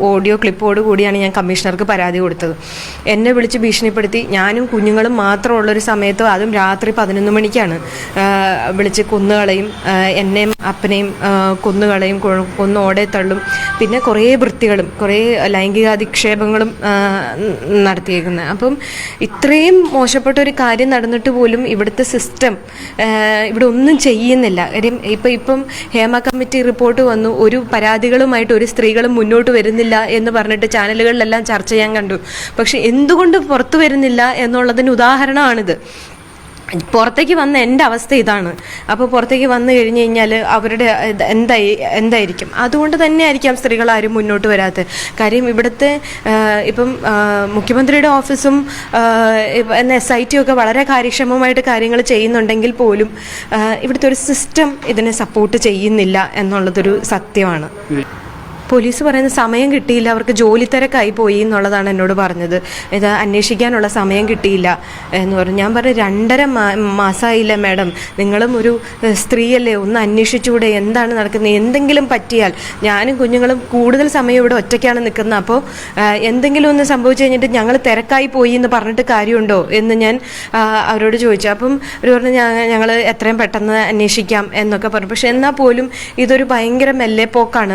Audio ക്ലിപ്പോട് കൂടിയാണ് ഞാൻ കമ്മീഷണർക്ക് പരാതി കൊടുത്തത്. എന്നെ വിളിച്ച് ഭീഷണിപ്പെടുത്തി ഞാനും കുഞ്ഞുങ്ങളും മാത്രമുള്ളൊരു സമയത്ത് അതും രാത്രി പതിനൊന്ന് മണിക്കാണ്. വിളിച്ച് കൊന്നുകളയും എന്നെയും അപ്പനെയും കുന്നുകളെയും കൊന്നുകളയും കൊ- കൊന്ന് ഓടെ തള്ളും. പിന്നെ കുറേ വൃത്തികളും കുറേ ലൈംഗികാധിക്ഷേപങ്ങളും നടത്തിയേക്കുന്നത് അപ്പം ഇത്രയും മോശപ്പെട്ട ഒരു കാര്യം നടന്നിട്ട് പോലും ഇവിടുത്തെ സിസ്റ്റം ഇവിടെ ഒന്നും ചെയ്യുന്നില്ല. കാര്യം ഇപ്പം ഇപ്പം ഹേമ കമ്മിറ്റി റിപ്പോർട്ട് വന്നു. ഒരു പരാതികളുമായിട്ട് ഒരു സ്ത്രീകളും മുന്നോട്ട് വരുന്നില്ല എന്ന് പറഞ്ഞിട്ട് ചാനലുകളിലെല്ലാം ചർച്ച ചെയ്യാൻ കണ്ടു. പക്ഷെ എന്തുകൊണ്ട് പുറത്തു വരുന്നില്ല എന്നുള്ളതിന് ഉദാഹരണമാണിത്. പുറത്തേക്ക് വന്ന എന്റെ അവസ്ഥ ഇതാണ്. അപ്പോൾ പുറത്തേക്ക് വന്നു കഴിഞ്ഞ് കഴിഞ്ഞാൽ അവരുടെ എന്തായി എന്തായിരിക്കും? അതുകൊണ്ട് തന്നെ ആയിരിക്കാം സ്ത്രീകൾ ആരും മുന്നോട്ട് വരാത്തത്. കാര്യം ഇവിടുത്തെ ഇപ്പം മുഖ്യമന്ത്രിയുടെ ഓഫീസും എസ് ഐ ടി ഒക്കെ വളരെ കാര്യക്ഷമമായിട്ട് കാര്യങ്ങൾ ചെയ്യുന്നുണ്ടെങ്കിൽ പോലും ഇവിടുത്തെ ഒരു സിസ്റ്റം ഇതിനെ സപ്പോർട്ട് ചെയ്യുന്നില്ല എന്നുള്ളതൊരു സത്യമാണ്. പോലീസ് പറയുന്ന സമയം കിട്ടിയില്ല. അവർക്ക് ജോലി തിരക്കായി പോയി എന്നുള്ളതാണ് എന്നോട് പറഞ്ഞത്. ഇത് അന്വേഷിക്കാനുള്ള സമയം കിട്ടിയില്ല എന്ന് പറഞ്ഞു. ഞാൻ പറഞ്ഞു രണ്ടര മാസമായില്ല മാഡം. നിങ്ങളും ഒരു സ്ത്രീയല്ലേ ഒന്ന് അന്വേഷിച്ചുകൂടെ. എന്താണ് നടക്കുന്നത്? എന്തെങ്കിലും പറ്റിയാൽ ഞാനും കുഞ്ഞുങ്ങളും കൂടുതൽ സമയം ഇവിടെ ഒറ്റയ്ക്കാണ് നിൽക്കുന്നത്. അപ്പോൾ എന്തെങ്കിലും ഒന്ന് സംഭവിച്ചു കഴിഞ്ഞിട്ട് ഞങ്ങൾ തിരക്കായി പോയി എന്ന് പറഞ്ഞിട്ട് കാര്യമുണ്ടോ എന്ന് ഞാൻ അവരോട് ചോദിച്ചു. അപ്പം അവർ പറഞ്ഞു ഞങ്ങൾ എത്രയും പെട്ടെന്ന് അന്വേഷിക്കാം എന്നൊക്കെ പറഞ്ഞു. പക്ഷെ എന്നാൽ പോലും ഇതൊരു ഭയങ്കര മെല്ലെ പോക്കാണ്